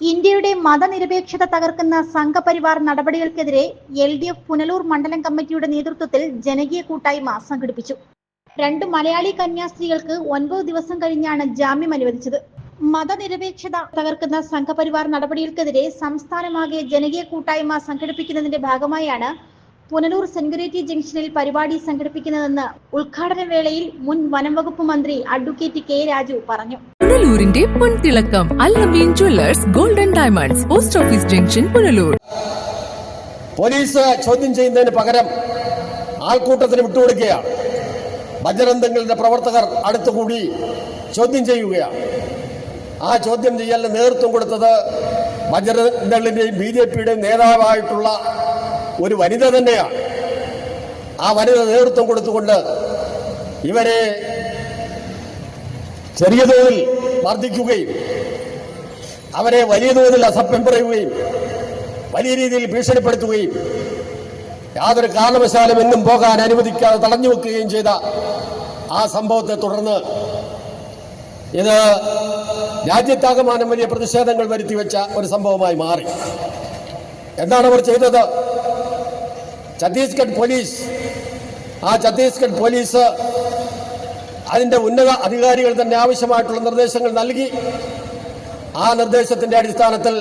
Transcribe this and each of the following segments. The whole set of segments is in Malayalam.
ഇന്ത്യയുടെ മതനിരപേക്ഷത തകർക്കുന്ന സംഘപരിവാർ നടപടികൾക്കെതിരെ എൽ ഡി എഫ് പുനലൂർ മണ്ഡലം കമ്മിറ്റിയുടെ നേതൃത്വത്തിൽ ജനകീയ കൂട്ടായ്മ സംഘടിപ്പിച്ചു. രണ്ട് മലയാളി കന്യാസ്ത്രീകൾക്ക് ഒൻപത് ദിവസം കഴിഞ്ഞാണ് ജാമ്യം അനുവദിച്ചത്. മതനിരപേക്ഷത തകർക്കുന്ന സംഘപരിവാർ നടപടികൾക്കെതിരെ സംസ്ഥാനമാകെ ജനകീയ കൂട്ടായ്മ സംഘടിപ്പിക്കുന്നതിന്റെ ഭാഗമായാണ് പുനലൂർ സെൻഗുരേറ്റി ജംഗ്ഷനിൽ പരിപാടി സംഘടിപ്പിക്കുന്നതെന്ന് ഉദ്ഘാടന വേളയിൽ മുൻ വനം വകുപ്പ് മന്ത്രി അഡ്വക്കേറ്റ് കെ രാജു പറഞ്ഞു. പുനലൂരിന്റെ പൊൻതിളക്കം. Allameen jewellers golden diamonds post office junction Punalur. Police ചോദ്യം ചെയ്യുന്നതിന് പകരം ആൾക്കൂട്ടത്തിന് വിട്ടുകൊടുക്കുകയാണ്. ബജരന്തങ്ങളുടെ പ്രവർത്തകർ അടുത്തുകൂടി ചോദ്യം ചെയ്യുകയാണ്. ആ ചോദ്യം ചെയ്യലിന് നേതൃത്വം കൊടുത്തത് ബജറന്തളിന്റെയും ബി ജെ പിയുടെയും നേതാവായിട്ടുള്ള ഒരു വനിത തന്നെയാണ്. ആ വനിത നേതൃത്വം കൊടുത്തുകൊണ്ട് ഇവരെ ചെറിയ തോതിൽ മർദ്ദിക്കുകയും അവരെ വലിയ തോതിൽ അസഭ്യം പറയുകയും വലിയ രീതിയിൽ ഭീഷണിപ്പെടുത്തുകയും യാതൊരു കാരണവശാലും എങ്ങും പോകാൻ അനുവദിക്കാതെ തടഞ്ഞു വെക്കുകയും ചെയ്ത ആ സംഭവത്തെ തുടർന്ന് ഇത് രാജ്യത്താകമാനം വലിയ പ്രതിഷേധങ്ങൾ വരുത്തിവെച്ച ഒരു സംഭവമായി മാറി. എന്താണ് അവർ ചെയ്തത്? ഛത്തീസ്ഗഡ് പോലീസ് ആ ഛത്തീസ്ഗഡ് പോലീസ് അതിന്റെ ഉന്നത അധികാരികൾ തന്നെ ആവശ്യമായിട്ടുള്ള നിർദ്ദേശങ്ങൾ നൽകി. ആ നിർദ്ദേശത്തിന്റെ അടിസ്ഥാനത്തിൽ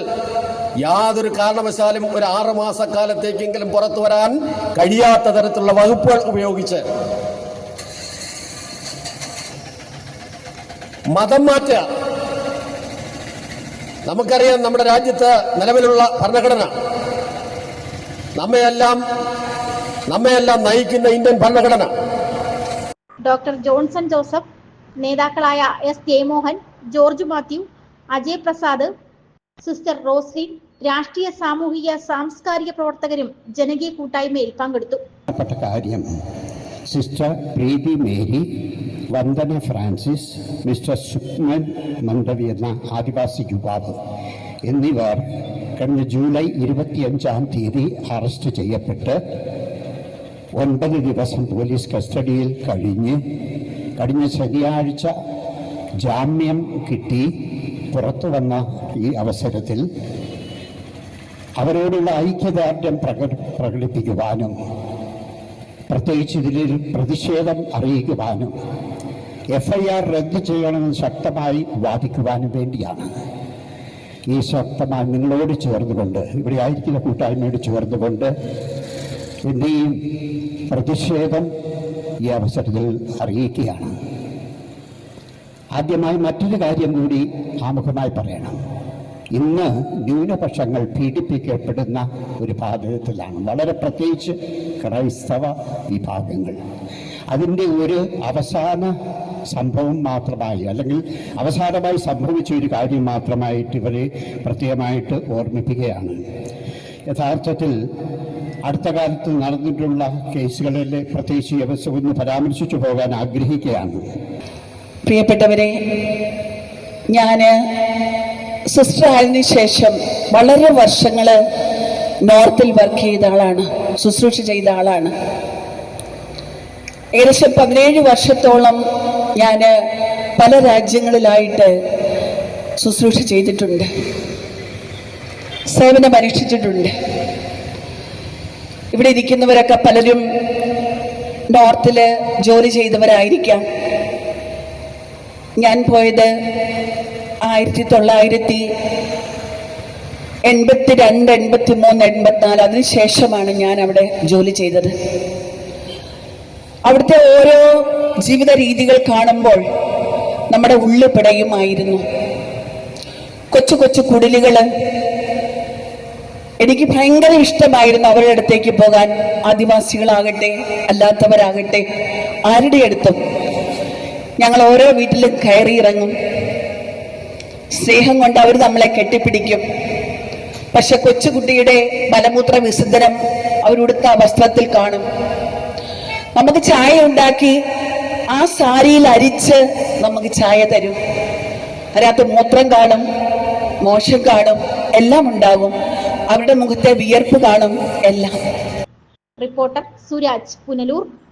യാതൊരു കാരണവശാലും ഒരു ആറ് മാസക്കാലത്തേക്കെങ്കിലും പുറത്തു വരാൻ കഴിയാത്ത തരത്തിലുള്ള വകുപ്പുകൾ ഉപയോഗിച്ച് മതം മാറ്റുക. നമുക്കറിയാം നമ്മുടെ രാജ്യത്ത് നിലവിലുള്ള ഭരണഘടന നമ്മയെല്ലാം നമ്മയെല്ലാം നയിക്കുന്ന ഇന്ത്യൻ ഭരണഘടന ഡോക്ടർ ജോൺസൺ ജോസഫ് നേതാക്കളായ S Jayamohan George Mathew Ajay Prasad sister Roslin രാഷ്ട്രീയ സാമൂഹിക സാംസ്കാരിക പ്രവർത്തകരും ജനകീയ കൂട്ടായ്മയിൽ പങ്കെടുത്തു. കാര്യം sister Preethi Mary Vandana Francis mister Sukman Mandavi എന്ന ആദിവാസി യുവാവ് എന്നിവർ കഴിഞ്ഞ ജൂലൈ ഇരുപത്തിയഞ്ചാം തീയതി അറസ്റ്റ് ചെയ്യപ്പെട്ട് ഒൻപത് ദിവസം പോലീസ് കസ്റ്റഡിയിൽ കഴിഞ്ഞ് കഴിഞ്ഞ ശനിയാഴ്ച ജാമ്യം കിട്ടി. പുറത്തു വന്ന ഈ അവസരത്തിൽ അവരോടുള്ള ഐക്യദാർഢ്യം പ്രക പ്രകടിപ്പിക്കുവാനും പ്രത്യേകിച്ച് ഇതിൽ പ്രതിഷേധം അറിയിക്കുവാനും എഫ് ഐ ആർ റദ്ദ് ചെയ്യണമെന്ന് ശക്തമായി വാദിക്കുവാനും വേണ്ടിയാണ്. ഈ ശക്തമായി നിങ്ങളോട് ചേർന്നുകൊണ്ട് ഇവിടെ ആയിരിക്കുന്ന കൂട്ടായ്മയോട് ചേർന്നുകൊണ്ട് എന്റെ ഈ പ്രതിഷേധം ഈ അവസരത്തിൽ അറിയിക്കുകയാണ്. ആദ്യമായി മറ്റൊരു കാര്യം കൂടി ആമുഖമായി പറയണം. ഇന്ന് ന്യൂനപക്ഷങ്ങൾ പീഡിപ്പിക്കപ്പെടുന്ന ഒരു പാതകത്തിലാണ് വളരെ പ്രത്യേകിച്ച് ക്രൈസ്തവ വിഭാഗങ്ങൾ. അതിന്റെ ഒരു അവസാന സംഭവം മാത്രമായി അല്ലെങ്കിൽ അവസാനമായി സംഭവിച്ച ഒരു കാര്യം മാത്രമായിട്ട് ഇവരെ പ്രത്യേകമായിട്ട് ഓർമ്മിപ്പിക്കുകയാണ്. യഥാർത്ഥത്തിൽ അടുത്ത കാലത്ത് നടന്നിട്ടുള്ള കേസുകളിലെ പ്രത്യേകിച്ച് വ്യവസ്ഥ പരാമർശിച്ചു പോകാൻ ആഗ്രഹിക്കുകയാണ്. പ്രിയപ്പെട്ടവരെ ഞാൻ സിസ്റ്റർ ആയതിനു ശേഷം വളരെ വർഷങ്ങൾ നോർത്തിൽ വർക്ക് ചെയ്ത ആളാണ് ശുശ്രൂഷ ചെയ്ത ആളാണ്. ഏകദേശം പതിനേഴ് വർഷത്തോളം ഞാൻ പല രാജ്യങ്ങളിലായിട്ട് ശുശ്രൂഷ ചെയ്തിട്ടുണ്ട്. സേവനം അനുഷ്ഠിച്ചിട്ടുണ്ട് ഇവിടെ ഇരിക്കുന്നവരൊക്കെ പലരും നോർത്തിൽ ജോലി ചെയ്തവരായിരിക്കാം. ഞാൻ പോയത് ആയിരത്തി തൊള്ളായിരത്തി എൺപത്തി രണ്ട് എൺപത്തി മൂന്ന് എൺപത്തിനാല് അതിനുശേഷമാണ് ഞാൻ അവിടെ ജോലി ചെയ്തത്. അവിടുത്തെ ഓരോ ജീവിത രീതികൾ കാണുമ്പോൾ നമ്മുടെ ഉള്ളു പിടയുമായിരുന്നു. കൊച്ചു കൊച്ചു കുടിലുകൾ എനിക്ക് ഭയങ്കര ഇഷ്ടമായിരുന്നു അവരുടെ അടുത്തേക്ക് പോകാൻ. ആദിവാസികളാകട്ടെ അല്ലാത്തവരാകട്ടെ ആരുടെ അടുത്തും. ഞങ്ങൾ ഓരോ വീട്ടിലും കയറി ഇറങ്ങും. സ്നേഹം കൊണ്ട് അവർ നമ്മളെ കെട്ടിപ്പിടിക്കും. പക്ഷെ കൊച്ചുകുട്ടിയുടെ മലമൂത്ര വിസർജനം അവരുടുത്ത വസ്ത്രത്തിൽ കാണും. നമുക്ക് ചായ ഉണ്ടാക്കി ആ സാരിയിൽ അരിച്ച് നമുക്ക് ചായ തരും. അതിനകത്ത് മൂത്രം കാണും മോശം കാണും എല്ലാം ഉണ്ടാകും. അവരുടെ മുഖത്തെ വിയർപ്പ് കാണും എല്ലാം. Reporter Suraj Punalur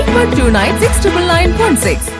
eight one two nine six triple nine one six.